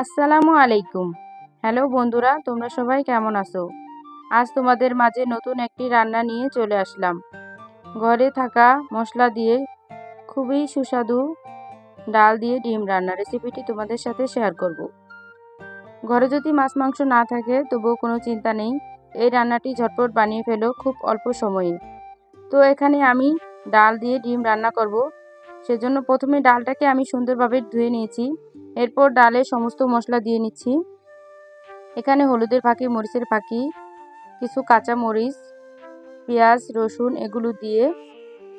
আসসালামু আলাইকুম। হ্যালো বন্ধুরা, তোমরা সবাই কেমন আছো? আজ তোমাদের মাঝে নতুন একটি রান্না নিয়ে চলে আসলাম। ঘরে থাকা মশলা দিয়ে খুবই সুস্বাদু ডাল দিয়ে ডিম রান্না রেসিপিটি তোমাদের সাথে শেয়ার করব। ঘরে যদি মাছ মাংস না থাকে, তবুও কোনো চিন্তা নেই। এই রান্নাটি ঝটপট বানিয়ে ফেলো খুব অল্প সময়ে। তো এখানে আমি ডাল দিয়ে ডিম রান্না করব। সেজন্য প্রথমে ডালটাকে আমি সুন্দরভাবে ধুয়ে নিয়েছি। এরপর ডালে সমস্ত মশলা দিয়ে নিচ্ছি। এখানে হলুদের ফাঁকি, মরিচের ফাঁকি, কিছু কাঁচা মরিচ, পেঁয়াজ, রসুন এগুলো দিয়ে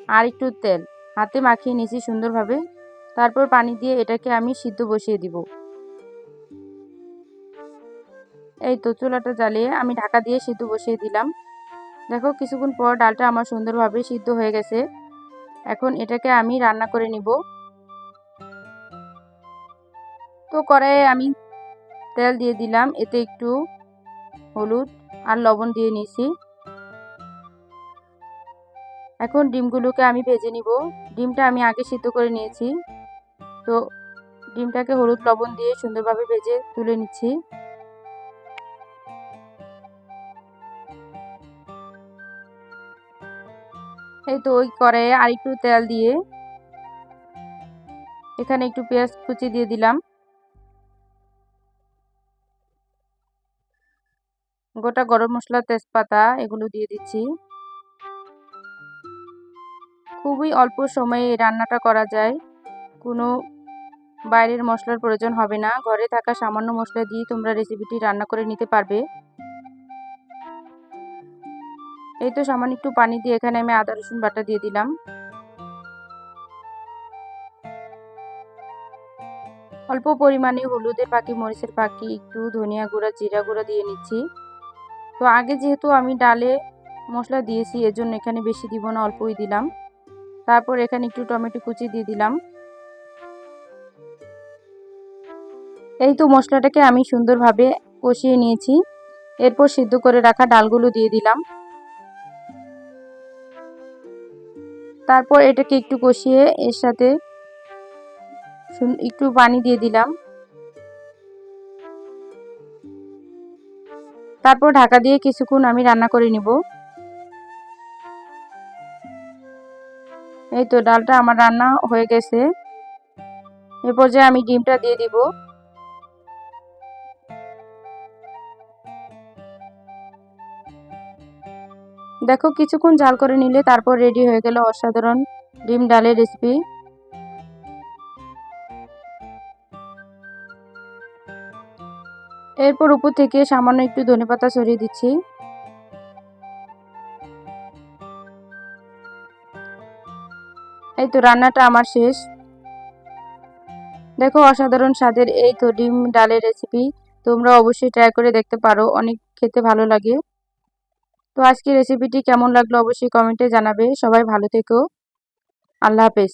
আর একটু তেল। হাতে মাখিয়ে নিয়েছি সুন্দরভাবে। তারপর পানি দিয়ে এটাকে আমি সিদ্ধ বসিয়ে দিব। এই তো চুলাটা জ্বালিয়ে আমি ঢাকা দিয়ে সিদ্ধ বসিয়ে দিলাম। দেখো কিছুক্ষণ পর ডালটা আমার সুন্দরভাবে সিদ্ধ হয়ে গেছে। এখন এটাকে আমি রান্না করে নিব। তো কড়াইয়ে আমি তেল দিয়ে দিলাম। এতে একটু হলুদ আর লবণ দিয়ে নিয়েছি। এখন ডিমগুলোকে আমি ভেজে নিব। ডিমটা আমি আগে সিদ্ধ করে নিয়েছি। তো ডিমটাকে হলুদ লবণ দিয়ে সুন্দরভাবে ভেজে তুলে নিচ্ছি। এই তো ওই কড়াইয়ে আর একটু তেল দিয়ে এখানে একটু পেঁয়াজ কুচি দিয়ে দিলাম। গোটা গরম মশলা, তেজপাতা এগুলো দিয়ে দিচ্ছি। খুবই অল্প সময়ে রান্নাটা করা যায়। কোনো বাইরের মশলার প্রয়োজন হবে না। ঘরে থাকা সামান্য মশলা দিয়ে তোমরা রেসিপিটি রান্না করে নিতে পারবে। এই তো সামান্য একটু পানি দিয়ে এখানে আমি আদা, রসুন বাটা দিয়ে দিলাম। অল্প পরিমাণে হলুদের পাখি, মরিচের পাখি, একটু ধনিয়া গুঁড়া, জিরা গুঁড়া দিয়ে নিচ্ছি। তো আগে যেহেতু আমি ডালে মশলা দিয়েছি, এজন্য এখানে বেশি দিব না, অল্পই দিলাম। তারপর এখানে একটু টমেটো কুচি দিয়ে দিলাম। এই তো মশলাটাকে আমি সুন্দরভাবে কষিয়ে নিয়েছি। এরপর সিদ্ধ করে রাখা ডালগুলো দিয়ে দিলাম। তারপর এটাকে একটু কষিয়ে এর সাথে একটু পানি দিয়ে দিলাম। তারপর ঢাকা দিয়ে কিছুক্ষণ আমি রান্না করে নিব। এই তো ডালটা আমার রান্না হয়ে গেছে। এ পর্যায়ে আমি ডিমটা দিয়ে দিব। দেখো, কিছুক্ষণ জাল করে নিলে তারপর রেডি হয়ে গেল অসাধারণ ডিম ডালের রেসিপি এরপর উপর থেকে সামান্য একটু ধনেপাতা ছড়িয়ে দিচ্ছি। এই তো রান্নাটা আমার শেষ। দেখো অসাধারণ স্বাদের এই তো ডিম ডালের রেসিপি তোমরা অবশ্যই ট্রাই করে দেখতে পারো, অনেক খেতে ভালো লাগে। তো আজকে রেসিপিটি কেমন লাগল অবশ্যই কমেন্টে জানাবে। সবাই ভালো থেকো। আল্লাহ হাফেজ।